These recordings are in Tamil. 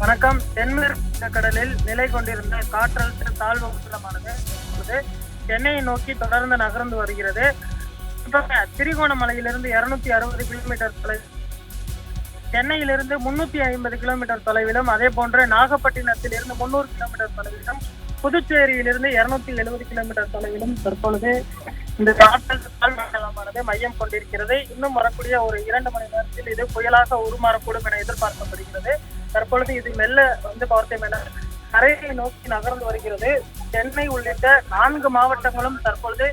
வணக்கம். தென்மேற்கு கடலில் நிலை கொண்டிருந்த காற்றழுத்த தாழ்வு மண்டலமானது சென்னையை நோக்கி தொடர்ந்து நகர்ந்து வருகிறது. திருகோணமலையிலிருந்து திரிகோணமலையிலிருந்து இருநூத்தி அறுபது கிலோமீட்டர் தொலை சென்னையிலிருந்து முன்னூத்தி ஐம்பது கிலோமீட்டர் தொலைவிலும் அதே போன்று நாகப்பட்டினத்தில் இருந்து முன்னூறு கிலோமீட்டர் தொலைவிலும் புதுச்சேரியிலிருந்து இருநூத்தி எழுபது கிலோமீட்டர் தொலைவிலும் தற்பொழுது இந்த காற்றழுத்த தாழ்வு மண்டலமானது மையம் கொண்டிருக்கிறது. இன்னும் வரக்கூடிய ஒரு இரண்டு மணி நேரத்தில் இது புயலாக உருமாறக்கூடும் என எதிர்பார்க்கப்படுகிறது. தற்பொழுது இது மெல்ல வந்து பார்த்தோம் என கரையை நோக்கி நகர்ந்து வருகிறது. சென்னை உள்ளிட்ட நான்கு மாவட்டங்களும் தற்பொழுது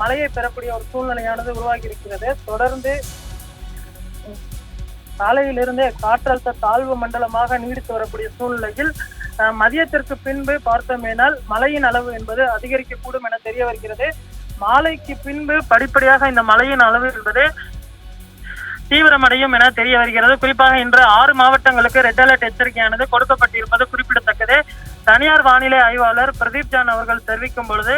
மழையை பெறக்கூடிய ஒரு சூழ்நிலையானது உருவாகி இருக்கிறது தொடர்ந்து காலையிலிருந்தே காற்றழுத்த தாழ்வு மண்டலமாக நீடித்து வரக்கூடிய சூழ்நிலையில் மதியத்திற்கு பின்பு பார்த்தோமேனால் மழையின் அளவு என்பது அதிகரிக்கக்கூடும் என தெரிய வருகிறது. மாலைக்கு பின்பு படிப்படியாக இந்த மழையின் அளவு என்பது தீவிரமடையும் என தெரிய வருகிறது. குறிப்பாக இன்று ஆறு மாவட்டங்களுக்கு ரெட் அலர்ட் எச்சரிக்கையானது கொடுக்கப்பட்டிருப்பது குறிப்பிடத்தக்கது. தனியார் வானிலை ஆய்வாளர் பிரதீப் ஜான் அவர்கள் தெரிவிக்கும் பொழுது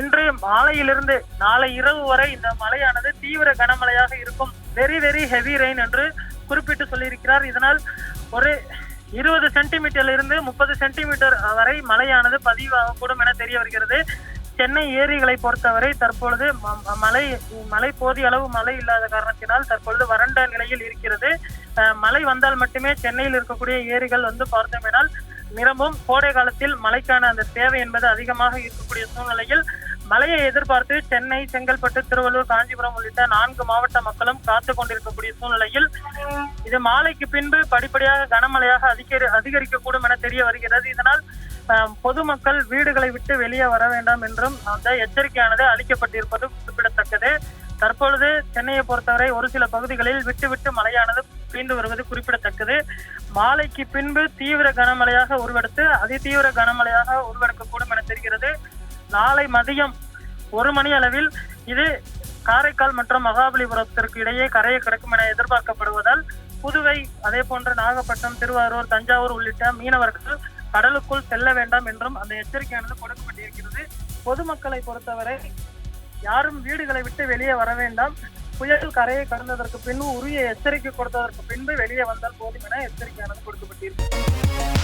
இன்று மாலையிலிருந்து நாளை இரவு வரை இந்த மழையானது தீவிர கனமழையாக இருக்கும். வெரி வெரி ஹெவி ரெயின் என்று குறிப்பிட்டு சொல்லியிருக்கிறார். இதனால் ஒரு இருபது சென்டிமீட்டர்ல இருந்து முப்பது சென்டிமீட்டர் வரை மழையானது பதிவாகக்கூடும் என தெரிய வருகிறது. சென்னை ஏரிகளை பொறுத்தவரை தற்பொழுது ம- ம- மழை மழை போதிய அளவு மழை இல்லாத காரணத்தினால் தற்பொழுது வறண்ட நிலையில் இருக்கிறது. மழை வந்தால் மட்டுமே சென்னையில் இருக்கக்கூடிய ஏரிகள் வந்து பார்த்தோமேனால் நிரம்பும் கோடை காலத்தில் மழைக்கான அந்த தேவை என்பது அதிகமாக இருக்கக்கூடிய சூழ்நிலையில் மழையை எதிர்பார்த்து சென்னை செங்கல்பட்டு திருவள்ளூர் காஞ்சிபுரம் உள்ளிட்ட நான்கு மாவட்ட மக்களும் காத்து கொண்டிருக்கக்கூடிய சூழ்நிலையில் இது மாலைக்கு பின்பு படிப்படியாக கனமழையாக அதிகரி அதிகரிக்கக்கூடும் என தெரிய வருகிறது. இதனால் பொதுமக்கள் வீடுகளை விட்டு வெளியே வர வேண்டாம் என்றும் அந்த எச்சரிக்கையானது அளிக்கப்பட்டிருப்பது குறிப்பிடத்தக்கது. தற்பொழுது சென்னையை பொறுத்தவரை ஒரு சில பகுதிகளில் விட்டு விட்டு மழையானது பெய்து வருவது குறிப்பிடத்தக்கது. மாலைக்கு பின்பு தீவிர கனமழையாக உருவெடுத்து அதிதீவிர கனமழையாக உருவெடுக்கக்கூடும் என தெரிகிறது. நாளை மதியம் ஒரு மணி அளவில் இது காரைக்கால் மற்றும் மகாபலிபுரத்திற்கு இடையே கரையை கிடக்கும் என எதிர்பார்க்கப்படுவதால் புதுவை அதே போன்று நாகப்பட்டினம் திருவாரூர் தஞ்சாவூர் உள்ளிட்ட மீனவர்கள் கடலுக்குள் செல்ல வேண்டாம் என்றும் அந்த எச்சரிக்கையானது கொடுக்கப்பட்டிருக்கிறது. பொதுமக்களை பொறுத்தவரை யாரும் வீடுகளை விட்டு வெளியே வர வேண்டாம். புயல் கரையை கடந்ததற்கு பின்பு உரிய எச்சரிக்கை கொடுத்ததற்கு பின்பு வெளியே வந்தால் போதும் என எச்சரிக்கையானது கொடுக்கப்பட்டிருக்கு